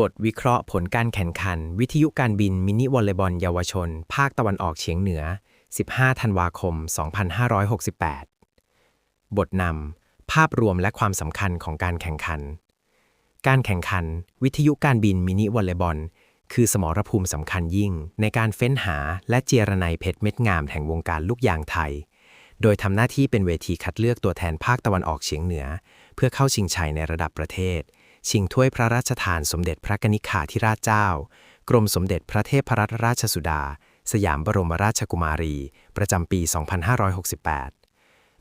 บทวิเคราะห์ผลการแข่งขัน วิทยุการบินมินิวอลเลย์บอลเยาวชน ภาคตะวันออกเฉียงเหนือ 15 ธันวาคม 2568 บทนำภาพรวมและความสำคัญของการแข่งขัน การแข่งขัน วิทยุการบินมินิวอลเลย์บอลคือสมรภูมิสำคัญยิ่ง ในการเฟ้นหาและเจรไนเพชรเม็ดงามแห่งวงการลูกยางไทย โดยทำหน้าที่เป็นเวทีคัดเลือกตัวแทนภาคตะวันออกเฉียงเหนือ เพื่อเข้าชิงชัยในระดับประเทศ ชิงถ้วยพระราชทานสมเด็จพระกนิษฐาธิราชเจ้า กรมสมเด็จพระเทพรัตนราชสุดา สยามบรมราชกุมารี ประจำปี 2568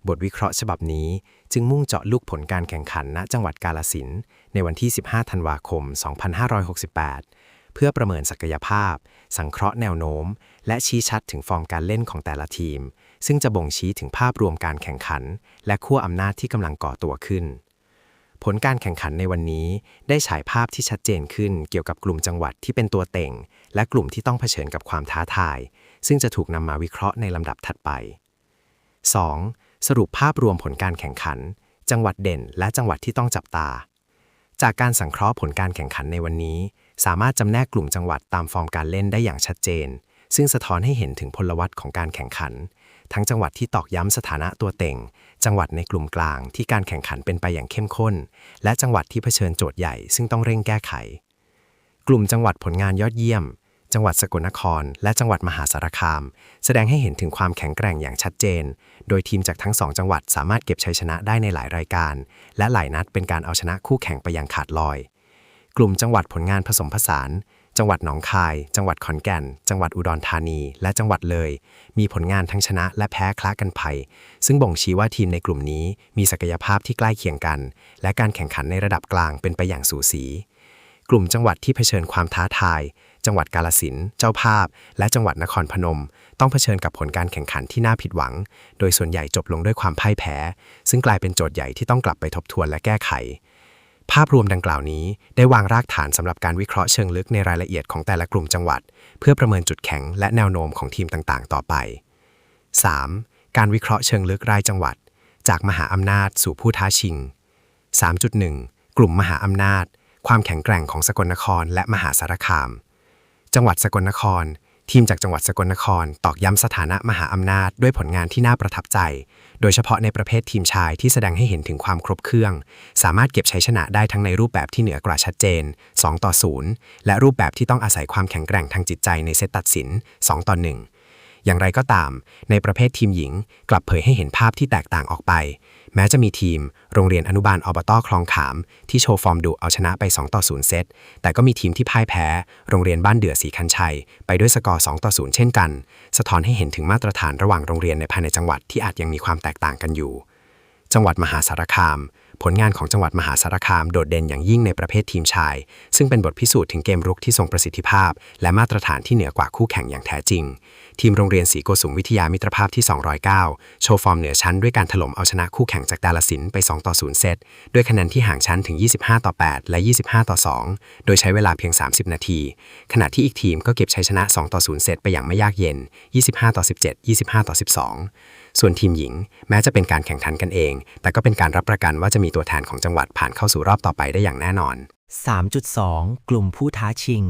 บทวิเคราะห์ฉบับนี้จึงมุ่งเจาะลูกผลการแข่งขันณจังหวัดกาลสินในวันที่ 15 ธันวาคม 2568 เพื่อประเมินศักยภาพ สังเคราะห์แนวโน้ม และชี้ชัดถึงฟอร์มการเล่นของแต่ละทีม ซึ่งจะบ่งชี้ถึงภาพรวมการแข่งขัน และขั้วอำนาจที่กำลังก่อตัวขึ้น ผลการแข่งขันในวันนี้ได้ฉายภาพที่ชัดเจนขึ้นเกี่ยวกับกลุ่มจังหวัดที่เป็นตัวเต่ง และกลุ่มที่ต้องเผชิญกับความท้าทาย ซึ่งจะถูกนำมาวิเคราะห์ในลำดับถัดไป 2. สรุปภาพรวมผลการแข่งขัน จังหวัดเด่น และจังหวัดที่ต้องจับตา จากการสังเคราะห์ผลการแข่งขันในวันนี้ สามารถจำแนกกลุ่มจังหวัดตามฟอร์มการเล่นได้อย่างชัดเจน ซึ่งสะท้อนให้เห็นถึงพลวัตของการแข่งขัน ทั้งจังหวัดที่ตอกย้ำสถานะตัวเต่งจังหวัดในกลุ่มกลางที่การแข่งขันเป็นไปอย่างเข้มข้น และจังหวัดที่เผชิญโจทย์ใหญ่ ซึ่งต้องเร่งแก้ไข กลุ่มจังหวัดผลงานยอดเยี่ยม จังหวัดสกลนคร และจังหวัดมหาสารคาม แสดงให้เห็นถึงความแข็งแกร่งอย่างชัดเจน โดยทีมจากทั้งสองจังหวัดสามารถเก็บชัยชนะได้ในหลายรายการ และหลายนัดเป็นการเอาชนะคู่แข่งไปอย่างขาดลอย กลุ่มจังหวัดผลงานผสมผสาน จังหวัดหนองคาย จังหวัดขอนแก่น จังหวัดอุดรธานี และจังหวัดเลย มีผลงานทั้งชนะและแพ้คละกันไป ซึ่งบ่งชี้ว่าทีมในกลุ่มนี้มีศักยภาพที่ใกล้เคียงกัน และการแข่งขันในระดับกลางเป็นไปอย่างสูสี กลุ่มจังหวัดที่เผชิญความท้าทาย จังหวัดกาลสินเจ้าภาพ และจังหวัดนครพนม ต้องเผชิญกับผลการแข่งขันที่น่าผิดหวัง โดยส่วนใหญ่จบลงด้วยความพ่ายแพ้ ซึ่งกลายเป็นโจทย์ใหญ่ที่ต้องกลับไปทบทวนและแก้ไข ภาพรวมดังกล่าวนี้ ได้วางรากฐานสำหรับการวิเคราะห์เชิงลึกในรายละเอียดของแต่ละกลุ่มจังหวัด เพื่อประเมินจุดแข็งและแนวโน้มของทีมต่างๆ ต่อไป 3. การวิเคราะห์เชิงลึกรายจังหวัด จากมหาอำนาจสู่ผู้ท้าชิง 3.1 กลุ่มมหาอำนาจ ความแข็งแกร่งของสกลนครและมหาสารคาม จังหวัดสกลนคร ทีมจากจังหวัดสกลนครตอกย้ำสถานะมหาอำนาจด้วยผลงานที่น่าประทับใจ โดยเฉพาะในประเภททีมชายที่แสดงให้เห็นถึงความครบเครื่อง สามารถเก็บชัยชนะได้ทั้งในรูปแบบที่เหนือกว่าชัดเจน 2 ต่อ 0 และรูปแบบที่ต้องอาศัยความแข็งแกร่งทางจิตใจในเซตตัดสิน 2 ต่อ 1 อย่างไรก็ตาม ในประเภททีมหญิง กลับเผยให้เห็นภาพที่แตกต่างออกไป แม้จะมีทีม โรงเรียนอนุบาลอบตคลองขาม ที่โชว์ฟอร์มดุเอาชนะไป 2 ต่อ 0 เซต แต่ก็มีทีมที่พ่ายแพ้ โรงเรียนบ้านเดือสีคันชัย ไปด้วยสกอร์ 2 ต่อ 0 เช่นกัน สะท้อนให้เห็นถึงมาตรฐานระหว่างโรงเรียนในภายในจังหวัดที่อาจยังมีความแตกต่างกันอยู่ จังหวัดมหาสารคาม ผลงานของจังหวัดมหาสารคามโดดเด่นอย่างยิ่งในประเภททีมชาย ซึ่งเป็นบทพิสูจน์ถึงเกมรุกที่ทรงประสิทธิภาพ และมาตรฐานที่เหนือกว่าคู่แข่งอย่างแท้จริง ทีมโรงเรียนศรีโกสุมวิทยามิตรภาพที่ 209 โชว์ฟอร์มเหนือชั้นด้วยการถล่มเอาชนะคู่แข่งจากดาลสินไป 2 ต่อ 0 เซต ด้วยคะแนนที่ห่างชั้นถึง 25 ต่อ 8 และ 25 ต่อ 2 โดยใช้เวลาเพียง 30 นาที ขณะที่อีกทีมก็เก็บชัยชนะ 2 ต่อ 0 เซตไปอย่างไม่ยากเย็น 25 ต่อ 17 25 ต่อ 12ส่วนทีมหญิง แม้จะเป็นการแข่งขันกันเอง แต่ก็เป็นการรับประกันว่าจะมีตัวแทนของจังหวัดผ่านเข้าสู่รอบต่อไปได้อย่างแน่นอน 3.2 กลุ่มผู้ท้าชิง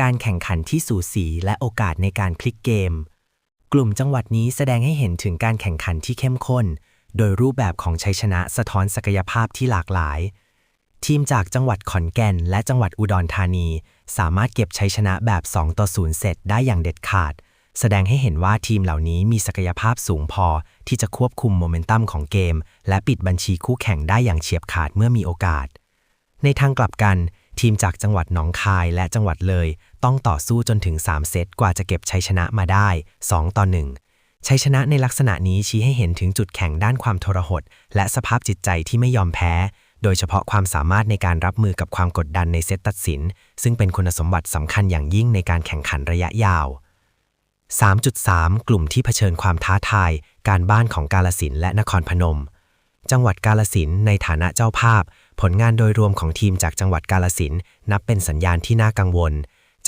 การแข่งขันที่สูสีและโอกาสในการพลิกเกม กลุ่มจังหวัดนี้แสดงให้เห็นถึงการแข่งขันที่เข้มข้น โดยรูปแบบของชัยชนะสะท้อนศักยภาพที่หลากหลาย ทีมจากจังหวัดขอนแก่น และจังหวัดอุดรธานี สามารถเก็บชัยชนะแบบ 2 ต่อ 0เซตได้อย่างเด็ดขาด แสดงให้เห็นว่าทีมเหล่านี้มีศักยภาพสูงพอที่จะควบคุมโมเมนตัมของเกม และปิดบัญชีคู่แข่งได้อย่างเฉียบขาดเมื่อมีโอกาส ในทางกลับกัน ทีมจากจังหวัดหนองคายและจังหวัดเลย ต้องต่อสู้จนถึง 3 เซตกว่าจะเก็บชัยชนะมาได้ 2 ต่อ 1 ชัยชนะในลักษณะนี้ชี้ให้เห็นถึงจุดแข็งด้านความทรหด และสภาพจิตใจที่ไม่ยอมแพ้ โดยเฉพาะความสามารถในการรับมือกับความกดดันในเซตตัดสิน ซึ่งเป็นคุณสมบัติสำคัญอย่างยิ่งในการแข่งขันระยะยาว 3.3 กลุ่มที่เผชิญความท้าทาย การบ้านของกาลสินและนครพนม จังหวัดกาลสินในฐานะเจ้าภาพ ผลงานโดยรวมของทีมจากจังหวัดกาลสินนับเป็นสัญญาณที่น่ากังวล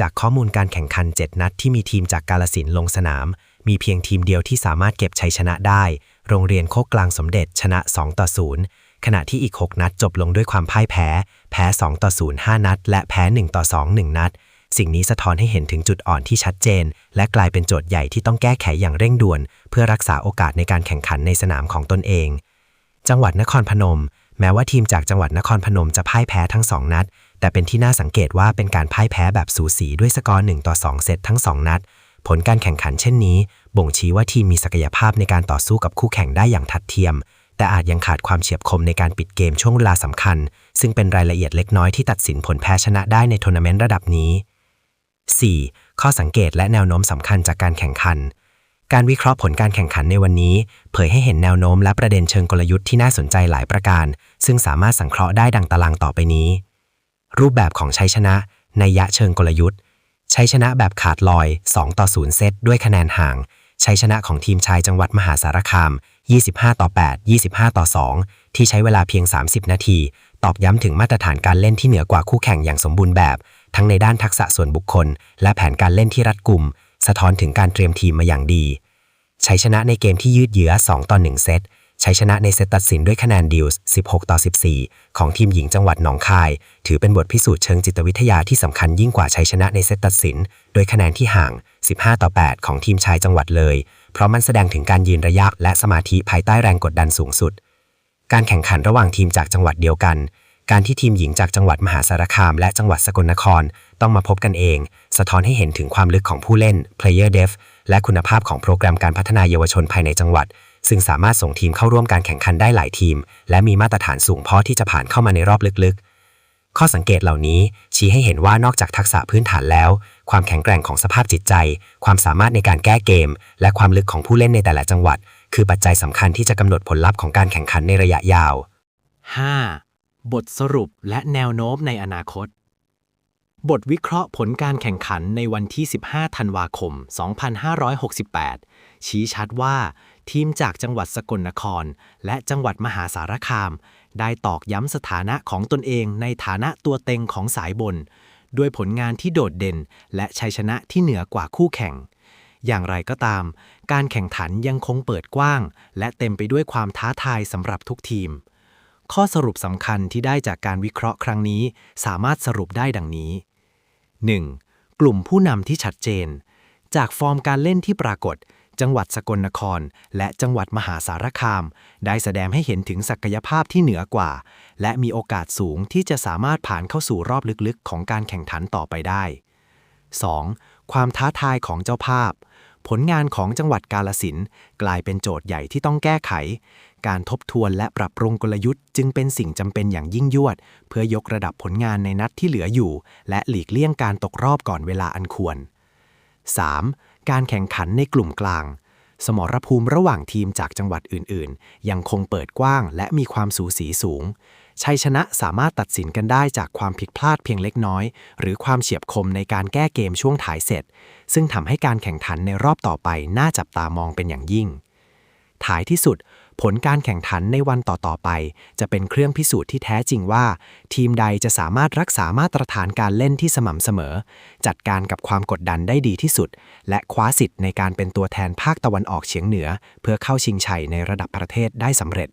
จากข้อมูลการแข่งขัน 7 นัดที่มีทีมจากกาลสินลงสนาม มีเพียงทีมเดียวที่สามารถเก็บชัยชนะได้ โรงเรียนโคกกลางสมเด็จชนะ 2 ต่อ 0 ขณะที่อีก 6 นัดจบลงด้วยความพ่ายแพ้ แพ้ 2 ต่อ 0 5 นัด และแพ้ 1 ต่อ 2 1 นัด สิ่งนี้สะท้อนให้เห็นถึงจุดอ่อนที่ชัดเจน และกลายเป็นโจทย์ใหญ่ที่ต้องแก้ไขอย่างเร่งด่วน เพื่อรักษาโอกาสในการแข่งขันในสนามของตนเอง จังหวัดนครพนม แม้ว่าทีมจากจังหวัดนครพนมจะพ่ายแพ้ทั้ง2นัด แต่เป็นที่น่าสังเกตว่าเป็นการพ่ายแพ้แบบสูสีด้วยสกอร์1ต่อ2เซตทั้ง 2 นัด ผลการแข่งขันเช่นนี้ บ่งชี้ว่าทีมมีศักยภาพในการต่อสู้กับคู่แข่งได้อย่างทัดเทียมแต่อาจยังขาดความเฉียบคมในการปิดเกมช่วงเวลาสำคัญ ซึ่งเป็นรายละเอียดเล็กน้อยที่ตัดสินผลแพ้ชนะได้ในทัวร์นาเมนต์ระดับนี้ 4. ข้อสังเกตและแนวโน้มสำคัญจากการแข่งขัน การวิเคราะห์ผลการแข่งขันในวันนี้ เผยให้เห็นแนวโน้มและประเด็นเชิงกลยุทธ์ที่น่าสนใจหลายประการ ซึ่งสามารถสังเคราะห์ได้ดังตารางต่อไปนี้ รูปแบบของชัยชนะในยะเชิงกลยุทธ์ชัยชนะแบบขาดลอย 2 ต่อ 0 เซตด้วยคะแนนห่างชัยชนะของทีมชายจังหวัดมหาสารคาม 25 ต่อ 8 25 ต่อ 2 ที่ใช้เวลาเพียง 30 นาที ตอกย้ำถึงมาตรฐานการเล่นที่เหนือกว่าคู่แข่งอย่างสมบูรณ์แบบ ทั้งในด้านทักษะส่วนบุคคล และแผนการเล่นที่รัดกุม สะท้อนถึงการเตรียมทีมมาอย่างดี ชัยชนะในเกมที่ยืดเยื้อ 2 ต่อ 1 เซตชัยชนะในเซตตัดสินด้วยคะแนนดิวส์ 16 ต่อ 14 ของทีมหญิงจังหวัดหนองคาย ถือเป็นบทพิสูจน์เชิงจิตวิทยาที่สำคัญยิ่งกว่าชัยชนะในเซตตัดสิน โดยคะแนนที่ห่าง 15 ต่อ 8 ของทีมชายจังหวัดเลย เพราะมันแสดงถึงการยืนระยะและสมาธิภายใต้แรงกดดันสูงสุด การแข่งขันระหว่างทีมจากจังหวัดเดียวกัน การที่ทีมหญิงจากจังหวัดมหาสารคาม และจังหวัดสกลนครต้องมาพบกันเอง สะท้อนให้เห็นถึงความลึกของผู้เล่น player depth และคุณภาพของโปรแกรมการพัฒนาเยาวชนภายในจังหวัด ซึ่งสามารถส่งทีมเข้าร่วมการแข่งขันได้หลายทีม และมีมาตรฐานสูงพอที่จะผ่านเข้ามาในรอบลึกๆ ข้อสังเกตเหล่านี้ ชี้ให้เห็นว่านอกจากทักษะพื้นฐานแล้ว ความแข็งแกร่งของสภาพจิตใจ ความสามารถในการแก้เกม และความลึกของผู้เล่นในแต่ละจังหวัด คือปัจจัยสำคัญที่จะกำหนดผลลัพธ์ของการแข่งขันในระยะยาว 5. บทสรุปและแนวโน้มในอนาคต บทวิเคราะห์ผลการแข่งขันในวันที่ 15 ธันวาคม 2568 ชี้ชัดว่า ทีมจากจังหวัดสกลนคร และจังหวัดมหาสารคาม ได้ตอกย้ำสถานะของตนเองในฐานะตัวเต็งของสายบน ด้วยผลงานที่โดดเด่น และชัยชนะที่เหนือกว่าคู่แข่งอย่างไรก็ตาม การแข่งขันยังคงเปิดกว้าง และเต็มไปด้วยความท้าทายสำหรับทุกทีม ข้อสรุปสำคัญที่ได้จากการวิเคราะห์ครั้งนี้ สามารถสรุปได้ดังนี้ 1. กลุ่มผู้นำที่ชัดเจน จากฟอร์มการเล่นที่ปรากฏ จังหวัดสกลนคร และจังหวัดมหาสารคาม ได้แสดงให้เห็นถึงศักยภาพที่เหนือกว่า และมีโอกาสสูงที่จะสามารถผ่านเข้าสู่รอบลึกๆ ของการแข่งขันต่อไปได้ 2. ความท้าทายของเจ้าภาพ ผลงานของจังหวัดกาลสินกลายเป็นโจทย์ใหญ่ที่ต้องแก้ไข การทบทวนและปรับปรุงกลยุทธ์จึงเป็นสิ่งจำเป็นอย่างยิ่งยวด เพื่อยกระดับผลงานในนัดที่เหลืออยู่ และหลีกเลี่ยงการตกรอบก่อนเวลาอันควร 3. การแข่งขันในกลุ่มกลาง สมรภูมิระหว่างทีมจากจังหวัดอื่น ๆ ยังคงเปิดกว้างและมีความสูสีสูง ชัยชนะสามารถตัดสินกันได้จากความผิดพลาดเพียงเล็กน้อย หรือความเฉียบคมในการแก้เกมช่วงถ่ายเสร็จ ซึ่งทำให้การแข่งขันในรอบต่อไปน่าจับตามองเป็นอย่างยิ่ง ท้ายที่สุด ผลการแข่งขันในวันต่อ ๆ ไป จะเป็นเครื่องพิสูจน์ที่แท้จริงว่า ทีมใดจะสามารถรักษามาตรฐานการเล่นที่สม่ำเสมอ จัดการกับความกดดันได้ดีที่สุด และคว้าสิทธิ์ในการเป็นตัวแทนภาคตะวันออกเฉียงเหนือ เพื่อเข้าชิงชัยในระดับประเทศได้สำเร็จ